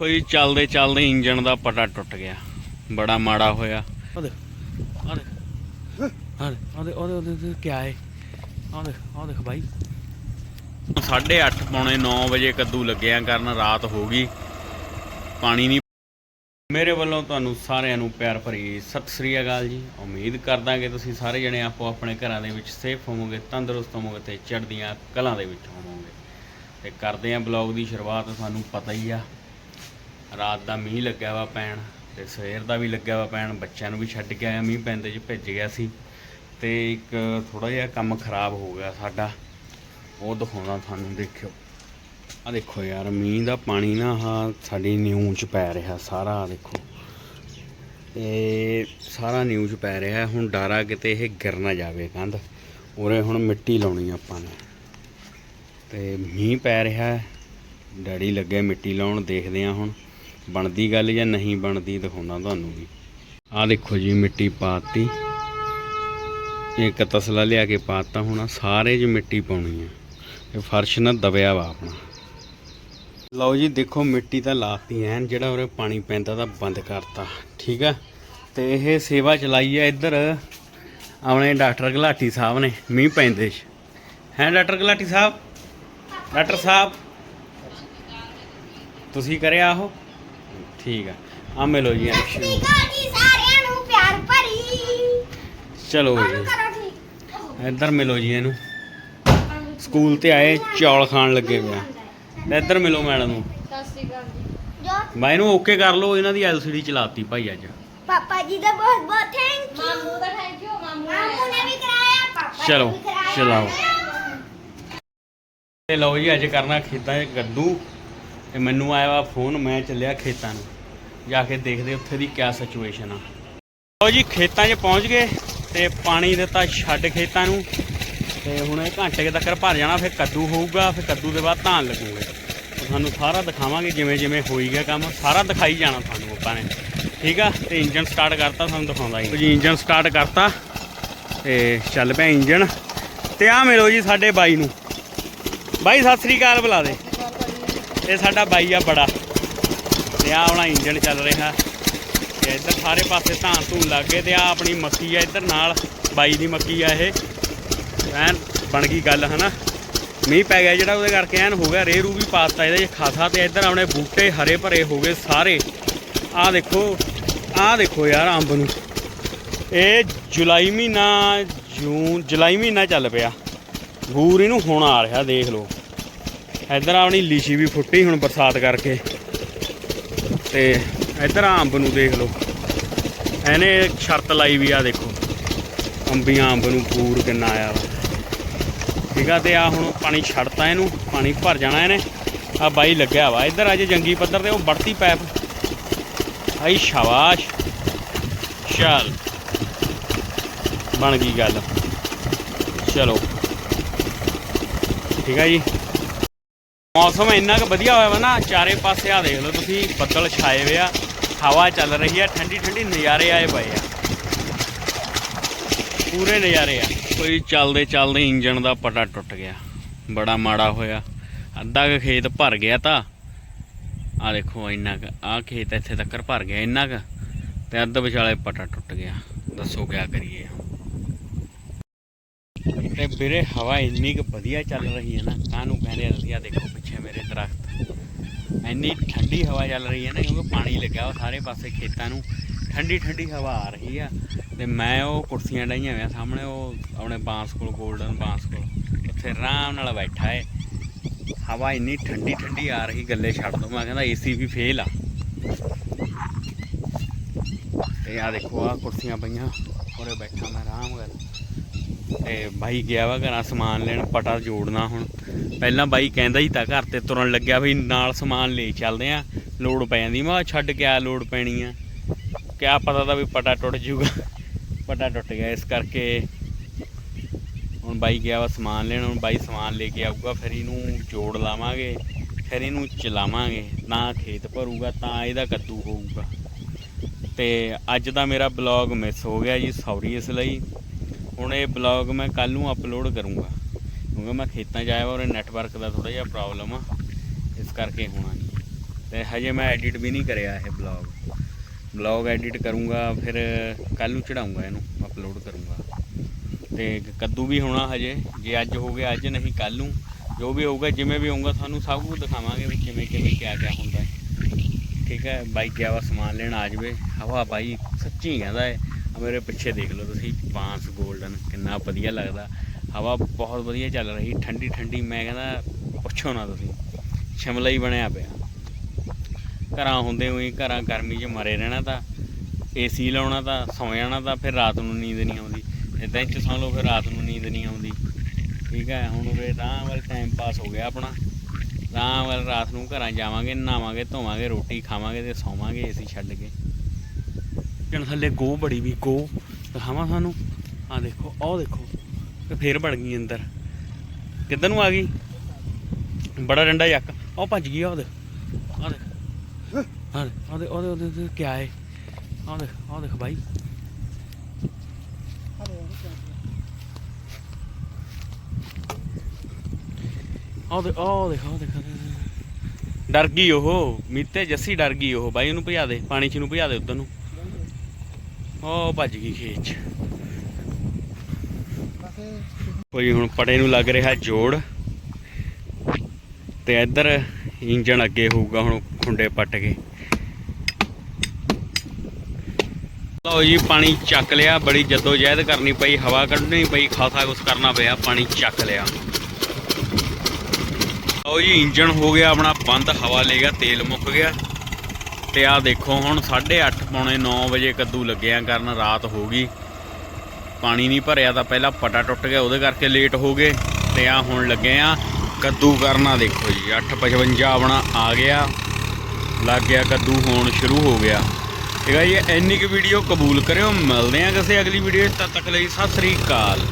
ਕੋਈ ਚੱਲਦੇ ਚੱਲਦੇ ਇੰਜਣ ਦਾ ਪਟਾ ਟੁੱਟ ਗਿਆ। ਬੜਾ ਮਾੜਾ ਹੋਇਆ। ਉਹਦੇ ਉਹਦੇ ਉਹਦੇ ਉਹਦੇ ਉਹਦੇ ਉਹਦੇ ਕੀ ਹੈ ਉਹਦੇ ਉਹਦੇ ਭਾਈ 8:30 ਪੌਣੇ 9 ਵਜੇ ਕੱਦੂ ਲੱਗਿਆ ਕਰਨ ਰਾਤ ਹੋ ਗਈ। ਪਾਣੀ ਨਹੀਂ ਮੇਰੇ ਵੱਲੋਂ ਤੁਹਾਨੂੰ ਸਾਰਿਆਂ ਨੂੰ ਪਿਆਰ ਭਰੀ ਸਤਿ ਸ੍ਰੀ ਅਕਾਲ ਜੀ। ਉਮੀਦ ਕਰਦਾ ਕਿ ਤੁਸੀਂ ਸਾਰੇ ਜਣੇ ਆਪੋ ਆਪਣੇ ਘਰਾਂ ਦੇ ਵਿੱਚ ਸੇਫ ਹੋਵੋਗੇ ਤੰਦਰੁਸਤ ਹੋਵੋਗੇ ਤੇ ਚੜ੍ਹਦੀਆਂ ਕਲਾਂ ਦੇ ਵਿੱਚ ਹੋਵੋਗੇ। ਤੇ ਕਰਦੇ ਆਂ ਬਲੌਗ ਦੀ ਸ਼ੁਰੂਆਤ ਤੁਹਾਨੂੰ ਪਤਾ ਹੀ ਆ। ਰਾਤ ਦਾ ਮੀਂਹ ਲੱਗਿਆ ਵਾ ਪੈਣ ਤੇ ਸਵੇਰ ਦਾ ਵੀ ਲੱਗਿਆ ਵਾ ਪੈਣ, ਬੱਚਿਆਂ ਨੂੰ ਵੀ ਛੱਡ ਕੇ ਆਇਆ, ਮੀਂਹ ਪੈਂਦੇ 'ਚ ਭਿੱਜ ਗਿਆ ਸੀ ਤੇ ਇੱਕ ਥੋੜਾ ਜਿਹਾ ਕੰਮ ਖਰਾਬ ਹੋ ਗਿਆ ਸਾਡਾ। ਉਹ ਦਿਖਾਉਣਾ ਤੁਹਾਨੂੰ, ਦੇਖਿਓ। ਆ ਦੇਖੋ ਯਾਰ, ਮੀਂਹ ਦਾ ਪਾਣੀ ਨਾ ਆਹ ਸਾਡੀ ਨਿਊ ਚ ਪੈ ਰਿਹਾ ਸਾਰਾ, ਆਹ ਦੇਖੋ। ਇਹ ਸਾਰਾ ਨਿਊ ਚ ਪੈ ਰਿਹਾ, ਹੁਣ ਡਾਰਾ ਕਿਤੇ ਇਹ ਗਿਰ ਨਾ ਜਾਵੇ ਕੰਧ। ਉਰੇ ਹੁਣ ਮਿੱਟੀ ਲਾਉਣੀ ਆਪਾਂ ਨੇ। ਤੇ ਮੀਂਹ ਪੈ ਰਿਹਾ, ਡੈਡੀ ਲੱਗੇ ਮਿੱਟੀ ਲਾਉਣ, ਦੇਖਦੇ ਆ ਹੁਣ। ਬਣਦੀ ਗੱਲ ਜਾਂ ਨਹੀਂ ਬਣਦੀ ਦਿਖਾਉਣਾ ਤੁਹਾਨੂੰ ਵੀ। ਆਹ ਦੇਖੋ ਜੀ ਮਿੱਟੀ ਪਾਤੀ। ਇੱਕ ਤਸਲਾ ਲਿਆ ਕੇ ਪਾਤਾ ਹੋਣਾ, ਸਾਰੇ 'ਚ ਮਿੱਟੀ ਪਾਉਣੀ ਆ। ਇਹ ਫਰਸ਼ ਨਾ ਦਬਿਆ ਵਾ ਆਪਣਾ। ਲਓ ਜੀ, ਦੇਖੋ ਮਿੱਟੀ ਤਾਂ ਲਾਤੀ ਐਨ, ਜਿਹੜਾ ਉਰੇ ਪਾਣੀ ਪੈਂਦਾ ਤਾਂ ਬੰਦ ਕਰਤਾ। ਠੀਕ ਆ? ਤੇ ਇਹ ਸੇਵਾ ਚਲਾਈ ਆ ਇੱਧਰ। ਆਪਣੇ ਡਾਕਟਰ ਗਲਾਟੀ ਸਾਹਿਬ ਨੇ, ਮੀਂਹ ਪੈਂਦੇ 'ਚ। ਹੈ ਡਾਕਟਰ ਗਲਾਟੀ ਸਾਹਿਬ? ਡਾਕਟਰ ਸਾਹਿਬ? ਤੁਸੀਂ ਕਰਿਆ ਉਹ? ਠੀਕ ਆ। ਆ ਮਿਲੋ ਜੀ ਐਨ ਸ਼ੁਰੂ ਜੀ ਸਾਰਿਆਂ ਨੂੰ ਪਿਆਰ ਭਰੀ। ਚਲੋ ਜੀ। ਕਰੋ ਠੀਕ। ਇੱਧਰ ਮਿਲੋ ਜੀ ਇਹਨੂੰ। ਸਕੂਲ ਤੇ ਆਏ ਚੌਲ ਖਾਣ ਲੱਗੇ ਪਿਆ ਤੇ ਇੱਧਰ ਮਿਲੋ ਮੈਡਮ ਨੂੰ। ਸਤਿ ਸ਼੍ਰੀ ਅਕਾਲ ਜੀ। ਜੋ ਮੈਂ ਇਹਨੂੰ ਓਕੇ ਕਰ ਲਓ ਇਹਨਾਂ ਦੀ ਐਲਸੀਡੀ ਚਲਾਤੀ ਭਾਈ ਅੱਜ। ਪਾਪਾ ਜੀ ਦਾ ਬਹੁਤ ਬਹੁਤ ਥੈਂਕ ਯੂ ਮਾਮੂ ਦਾ ਥੈਂਕ ਯੂ ਮਾਮੂ ਨੇ ਵੀ ਕਰਾਇਆ ਪਾਪਾ ਚਲੋ, ਨੇ ਵੀ ਕਰਾਇਆ। ਚਲਾਓ। ਤੇ ਲਓ ਜੀ ਅੱਜ ਕਰਨਾ ਖੇਤਾਂ 'ਚ ਕੱਦੂ ਤੇ ਮੈਨੂੰ ਆਇਆ ਵਾ ਫੋਨ ਮੈਂ ਚੱਲਿਆ ਖੇਤਾਂ ਨੂੰ। ਜਾ ਕੇ ਦੇਖਦੇ ਉੱਥੇ ਦੀ ਕਿਆ ਸਿਚੁਏਸ਼ਨ ਆ। ਲਓ ਜੀ, ਖੇਤਾਂ 'ਚ ਪਹੁੰਚ ਗਏ ਤੇ ਪਾਣੀ ਦਿੱਤਾ ਛੱਡ ਖੇਤਾਂ ਨੂੰ। ਤੇ ਹੁਣ ਇਹ ਘੰਟੇ ਤੱਕ ਭਰ ਜਾਣਾ, ਫਿਰ ਕੱਦੂ ਹੋਊਗਾ, ਫਿਰ ਕੱਦੂ ਦੇ ਬਾਅਦ ਧਾਨ ਲੱਗੂਗੇ। ਤੁਹਾਨੂੰ ਸਾਰਾ ਦਿਖਾਵਾਂਗੇ ਜਿਵੇਂ ਜਿਵੇਂ ਹੋਈ ਗਿਆ ਕੰਮ। ਸਾਰਾ ਦਿਖਾਈ ਜਾਣਾ ਤੁਹਾਨੂੰ ਆਪਾਂ ਨੇ। ਠੀਕ ਆ? ਤੇ ਇੰਜਨ ਸਟਾਰਟ ਕਰਤਾ, ਤੁਹਾਨੂੰ ਦਿਖਾਉਂਦਾ ਜੀ। ਜੀ ਇੰਜਨ ਸਟਾਰਟ ਕਰਤਾ। ਤੇ ਚੱਲ ਪਿਆ ਇੰਜਨ ਤੇ ਆ ਮਿਲੋ ਜੀ ਸਾਡੇ ਬਾਈ ਨੂੰ। ਬਾਈ, ਸਤਿ ਸ੍ਰੀ ਅਕਾਲ ਬੁਲਾ ਦੇ। ਇਹ ਸਾਡਾ ਬਾਈ ਆ ਬੜਾ। ਤੇ ਆ ਆਪਣਾ ਇੰਜਣ ਚੱਲ ਰਿਹਾ। ਤੇ ਇੱਧਰ ਸਾਰੇ ਪਾਸੇ ਧਾਨ ਧੂਨ ਲੱਗ ਗਏ ਤੇ ਆ ਆਪਣੀ ਮੱਕੀ ਆ ਇੱਧਰ ਨਾਲ, ਬਾਈ ਦੀ ਮੱਕੀ ਆ ਇਹ। ਐਨ ਬਣ ਗਈ ਗੱਲ, ਹਨਾ? ਮੀਂਹ ਪੈ ਗਿਆ ਜਿਹੜਾ ਉਹਦੇ ਕਰਕੇ ਐਨ ਹੋ ਗਿਆ, ਰੇਰੂ ਵੀ ਪਾਤਾ ਇਹਦੇ ਖਾਸਾ ਤੇ ਇੱਧਰ ਆਪਣੇ ਬੂਟੇ ਹਰੇ ਭਰੇ ਹੋ ਗਏ ਸਾਰੇ। ਆਹ ਦੇਖੋ ਆਹ ਦੇਖੋ ਯਾਰ ਅੰਬ ਨੂੰ। ਇਹ ਜੁਲਾਈ ਮਹੀਨਾ, ਜੂਨ, ਜੁਲਾਈ ਮਹੀਨਾ ਚੱਲ ਪਿਆ। ਗੂਰ ਇਹਨੂੰ ਹੁਣ ਆ ਰਿਹਾ, ਦੇਖ ਲਓ। ਇੱਧਰ ਆਪਣੀ ਲੀਚੀ ਵੀ ਫੁੱਟੀ ਹੁਣ ਬਰਸਾਤ ਕਰਕੇ। ਤੇ ਇੱਧਰ ਅੰਬ ਨੂੰ ਦੇਖ ਲਓ। ਇਹਨੇ ਸ਼ਰਤ ਲਾਈ ਵੀ ਆ ਦੇਖੋ। ਅੰਬੀਆਂ ਅੰਬ ਨੂੰ ਪੂਰ ਕਿੰਨਾ ਆਇਆ ਠੀਕ ਆ, ਤੇ ਆ ਹੁਣ ਪਾਣੀ ਛੱਡਤਾ ਇਹਨੂੰ, ਪਾਣੀ ਭਰ ਜਾਣਾ ਇਹਨੇ। ਆ ਬਾਈ ਲੱਗਿਆ ਵਾ। ਇੱਧਰ ਅੱਜ ਜੰਗੀ ਪੱਧਰ ਤੇ, ਉਹ ਵੜਤੀ ਪੈਪ। ਆਈ ਸ਼ਾਬਾਸ਼। ਚੱਲ। ਬਣ ਗਈ ਗੱਲ। ਚਲੋ। ਠੀਕ ਆ ਜੀ। ਮੌਸਮ ਇੰਨਾ ਕੁ ਵਧੀਆ ਹੋਇਆ ਵਾ ਨਾ, ਚਾਰੇ ਪਾਸੇ ਆ ਦੇਖ ਲਓ ਤੁਸੀਂ, ਬੱਦਲ ਛਾਏ ਹੋਏ ਆ, ਹਵਾ ਚੱਲ ਰਹੀ ਆ, ਠੰਡੀ ਠੰਡੀ ਨਜ਼ਾਰੇ ਆਏ ਪਏ ਆ। ਪੂਰੇ ਨਜ਼ਾਰੇ ਆ। ਕੋਈ ਚੱਲਦੇ ਚੱਲਦੇ ਇੰਜਣ ਦਾ ਪਟਾ ਟੁੱਟ ਗਿਆ। ਬੜਾ ਮਾੜਾ ਹੋਇਆ। ਅੱਧਾ ਕੁ ਖੇਤ ਭਰ ਗਿਆ ਤਾਂ। ਆ ਦੇਖੋ ਇੰਨਾ ਕੁ ਆ ਖੇਤ ਇੱਥੇ ਤੱਕ ਭਰ ਗਿਆ ਇੰਨਾ ਕੁ, ਤੇ ਅੱਧ ਵਿਚਾਲੇ ਪਟਾ ਟੁੱਟ ਗਿਆ। ਦੱਸੋ ਕਿਆ ਕਰੀਏ। ਤੇ ਵੀਰੇ ਹਵਾ ਇੰਨੀ ਕੁ ਵਧੀਆ ਚੱਲ ਰਹੀ ਹੈ ਨਾ ਕਾਹਨੂੰ ਕਹਿੰਦੇ ਆ ਤੁਸੀਂ ਆ ਦੇਖੋ ਪਿੱਛੇ ਮੇਰੇ ਦਰਖਤ। ਇੰਨੀ ਠੰਡੀ ਹਵਾ ਚੱਲ ਰਹੀ ਹੈ ਨਾ, ਕਿਉਂਕਿ ਪਾਣੀ ਲੱਗਿਆ ਉਹ ਸਾਰੇ ਪਾਸੇ ਖੇਤਾਂ ਨੂੰ। ਠੰਡੀ ਠੰਡੀ ਹਵਾ ਆ ਰਹੀ ਆ। ਤੇ ਮੈਂ ਉਹ ਕੁਰਸੀਆਂ ਡਾਈਆਂ ਹੋਈਆਂ ਸਾਹਮਣੇ, ਉਹ ਆਪਣੇ ਬਾਂਸ ਕੋਲ 골ਡਨ ਬਾਂਸ ਕੋਲ। ਉੱਥੇ ਆਰਾਮ ਨਾਲ ਬੈਠਾ ਏ। ਹਵਾ ਇੰਨੀ ਠੰਡੀ ਠੰਡੀ ਆ ਰਹੀ, ਗੱਲੇ ਛੱਡ ਦੋ। ਮੈਂ ਕਹਿੰਦਾ ਏਸੀ ਵੀ ਫੇਲ ਆ। ਤੇ ਆ ਦੇਖੋ ਆ ਕੁਰਸੀਆਂ ਪਈਆਂ। ਉਰੇ ਬੈਠਾ ਮੈਂ ਆਰਾਮ ਕਰ ਤੇ ਬਾਈ ਗਿਆ ਵਾ ਘਰਾਂ ਸਮਾਨ ਲੈਣ, ਪਟਾ ਜੋੜਨਾ ਹੁਣ। ਪਹਿਲਾਂ ਬਾਈ ਕਹਿੰਦਾ ਹੀ ਤਾਂ ਘਰ ਤੇ ਤੁਰਨ ਲੱਗਿਆ ਵੀ ਨਾਲ ਸਮਾਨ ਲੈ ਚੱਲਦੇ ਆ। ਲੋੜ ਪੈ ਜਾਂਦੀ ਮੈਂ ਛੱਡ ਕੇ ਆ ਲੋੜ ਪੈਣੀ ਆ। ਕਿਆ ਪਤਾ ਤਾਂ ਵੀ ਪਟਾ ਟੁੱਟ ਜੂਗਾ। ਪਟਾ ਟੁੱਟ ਗਿਆ ਇਸ ਕਰਕੇ। ਹੁਣ ਬਾਈ ਗਿਆ ਵਾ ਸਮਾਨ ਲੈਣ, ਹੁਣ ਬਾਈ ਸਮਾਨ ਲੈ ਕੇ ਆਊਗਾ, ਫਿਰ ਇਹਨੂੰ ਜੋੜ ਲਾਵਾਂਗੇ, ਫਿਰ ਇਹਨੂੰ ਚਲਾਵਾਂਗੇ। ਨਾ ਖੇਤ ਭਰੂਗਾ, ਤਾਂ ਇਹਦਾ ਕੱਦੂ ਹੋਊਗਾ। ਤੇ ਅੱਜ ਦਾ ਮੇਰਾ ਬਲੌਗ ਮਿਸ ਹੋ ਗਿਆ ਜੀ, ਸੌਰੀ ਇਸ ਲਈ। ਹੁਣ ਇਹ ਬਲੌਗ ਮੈਂ ਕੱਲ ਨੂੰ ਅਪਲੋਡ ਕਰੂੰਗਾ। ਕਿਉਂਕਿ ਮੈਂ ਖੇਤਾਂ 'ਚ ਆਇਆ ਵਾ ਔਰ ਨੈਟਵਰਕ ਦਾ ਥੋੜਾ ਜਿਹਾ ਪ੍ਰੋਬਲਮ ਆ। ਇਸ ਕਰਕੇ ਹੋਣਾ ਨਹੀਂ। ਤੇ ਹਜੇ ਮੈਂ ਐਡਿਟ ਵੀ ਨਹੀਂ ਕਰਿਆ ਇਹ ਬਲੌਗ ਬਲੌਗ ਐਡਿਟ ਕਰੂੰਗਾ, ਫਿਰ ਕੱਲ ਨੂੰ ਚੜਾਉਂਗਾ ਇਹਨੂੰ ਅਪਲੋਡ ਕਰੂੰਗਾ। ਤੇ ਕੱਦੂ ਵੀ ਹੋਣਾ ਹਜੇ। ਜੇ ਅੱਜ ਹੋ ਗਿਆ, ਅੱਜ ਨਹੀਂ ਕੱਲ ਨੂੰ। ਜੋ ਵੀ ਹੋਊਗਾ, ਜਿਵੇਂ ਵੀ ਹੋਊਗਾ, ਤੁਹਾਨੂੰ ਸਭ ਕੁਝ ਦਿਖਾਵਾਂਗੇ ਵੀ ਕਿਵੇਂ ਕਿਵੇਂ, ਕਿਆ ਕਿਆ ਹੁੰਦਾ। ਹੈ ਠੀਕ ਹੈ? ਬਾਈ ਗਿਆ ਵਾ ਸਮਾਨ ਲੈਣ ਆ ਜਾਵੇ। ਹਵਾ ਬਾਈ ਸੱਚੀ ਕਹਿੰਦਾ ਹੈ ਮੇਰੇ ਪਿੱਛੇ ਦੇਖ ਲਓ ਤੁਸੀਂ, ਬਾਂਸ 골ਡਨ ਕਿੰਨਾ ਵਧੀਆ ਲੱਗਦਾ। ਹਵਾ ਬਹੁਤ ਵਧੀਆ ਚੱਲ ਰਹੀ, ਠੰਡੀ ਠੰਡੀ, ਮੈਂ ਕਹਿੰਦਾ ਪੁੱਛੋ ਨਾ ਤੁਸੀਂ, ਸ਼ਿਮਲਾ ਹੀ ਬਣਿਆ ਪਿਆ। ਘਰਾਂ ਹੁੰਦੇ ਹੋਈ ਘਰਾਂ ਗਰਮੀ 'ਚ ਮਰੇ ਰਹਿਣਾ ਤਾਂ ਏਸੀ ਲਾਉਣਾ ਤਾਂ, ਸੌ ਜਾਣਾ ਤਾਂ, ਫਿਰ ਰਾਤ ਨੂੰ ਨੀਂਦ ਨਹੀਂ ਆਉਂਦੀ। ਇਦਾਂ ਹੀ ਚ ਸੌਂ ਲਓ, ਫਿਰ ਰਾਤ ਨੂੰ ਨੀਂਦ ਨਹੀਂ ਆਉਂਦੀ। ਠੀਕ ਹੈ, ਹੁਣ ਉਰੇ ਆਰਾਮ ਵਾਲ ਟਾਈਮ ਪਾਸ ਹੋ ਗਿਆ ਆਪਣਾ। ਆਰਾਮ ਵਾਲ ਰਾਤ ਨੂੰ ਘਰਾਂ ਜਾਵਾਂਗੇ, ਨਹਾਵਾਂਗੇ, ਧੋਵਾਂਗੇ, ਰੋਟੀ ਖਾਵਾਂਗੇ ਤੇ ਸੌਵਾਂਗੇ ਏਸੀ ਛੱਡ ਕੇ। ਜਣ ਥੱਲੇ ਗੋ ਬੜੀ ਵੀ ਗੋ ਦਿਖਾਵਾਂ ਤੁਹਾਨੂੰ ਆ ਦੇਖੋ ਆਹ ਦੇਖੋ ਤੇ ਫੇਰ ਵੜ ਗਈ ਅੰਦਰ ਕਿੱਧਰ ਨੂੰ ਆ ਗਈ ਬੜਾ ਡੰਡਾ ਯੱਕ ਉਹ ਭੱਜ ਗਈ ਆ ਉਹਦੇ ਆ ਦੇਖ ਆ ਦੇਖ, ਉਹਦੇ ਉਹਦੇ ਕੀ ਹੈ ਆ ਦੇਖ ਆ ਦੇਖ ਬਾਈ ਆਹ ਦੇ ਆ ਦੇਖ ਆ ਦੇਖ। ਡਰ ਗਈ ਉਹ ਮੀਤੇ ਜੱਸੀ ਡਰ ਗਈ ਉਹ ਬਾਈ ਉਹਨੂੰ ਭਜਾ ਦੇ ਪਾਣੀ ਚ ਨੂੰ ਭਜਾ ਦੇ ਉਧਰ ਨੂੰ ਉਹ ਭੱਜ ਗਈ ਖੇਤ ਚ। ਕੋਈ ਹੁਣ ਪੜੇ ਨੂੰ ਲੱਗ ਰਿਹਾ ਜੋੜ। ਤੇ ਇੱਧਰ ਇੰਜਣ ਅੱਗੇ ਹੋਊਗਾ, ਹੁਣ ਖੁੰਡੇ ਪੱਟ ਕੇ। ਲਓ ਜੀ, ਪਾਣੀ ਚੱਕ ਲਿਆ। ਬੜੀ ਜੱਦੋ ਜਹਿਦ ਕਰਨੀ ਪਈ, ਹਵਾ ਕੱਢਣੀ ਪਈ, ਖਾਸਾ ਕੁਛ ਕਰਨਾ ਪਿਆ। ਪਾਣੀ ਚੱਕ ਲਿਆ। ਲਓ ਜੀ, ਇੰਜਣ ਹੋ ਗਿਆ ਆਪਣਾ ਬੰਦ, ਹਵਾ ਲੈ ਗਿਆ, ਤੇਲ ਮੁੱਕ ਗਿਆ। ਤੇ ਆਹ ਦੇਖੋ, ਹੁਣ 8:30 ਪੌਣੇ 9 ਵਜੇ ਕੱਦੂ ਲੱਗਿਆ ਕਰਨ ਰਾਤ ਹੋ ਗਈ। ਪਾਣੀ ਨਹੀਂ ਭਰਿਆ ਤਾਂ ਪਹਿਲਾਂ ਪਟਾ ਟੁੱਟ ਗਿਆ, ਉਹਦੇ ਕਰਕੇ ਲੇਟ ਹੋ ਗਏ ਤੇ ਆ ਹੁਣ ਲੱਗੇ ਆ। ਕੱਦੂ ਕਰਨਾ ਦੇਖੋ ਜੀ 855 ਆਪਣਾ ਆ ਗਿਆ, ਲੱਗ ਗਿਆ ਕੱਦੂ ਹੋਣ ਸ਼ੁਰੂ ਹੋ ਗਿਆ। ਠੀਕ ਹੈ ਜੀ ਇੰਨੀ ਕੁ ਵੀਡੀਓ ਕਬੂਲ ਕਰਿਓ, ਮਿਲਦੇ ਆ ਕਿਸੇ ਅਗਲੀ ਵੀਡੀਓ 'ਚ, ਤਦ ਤੱਕ ਲਈ ਸਤਿ ਸ੍ਰੀ ਅਕਾਲ।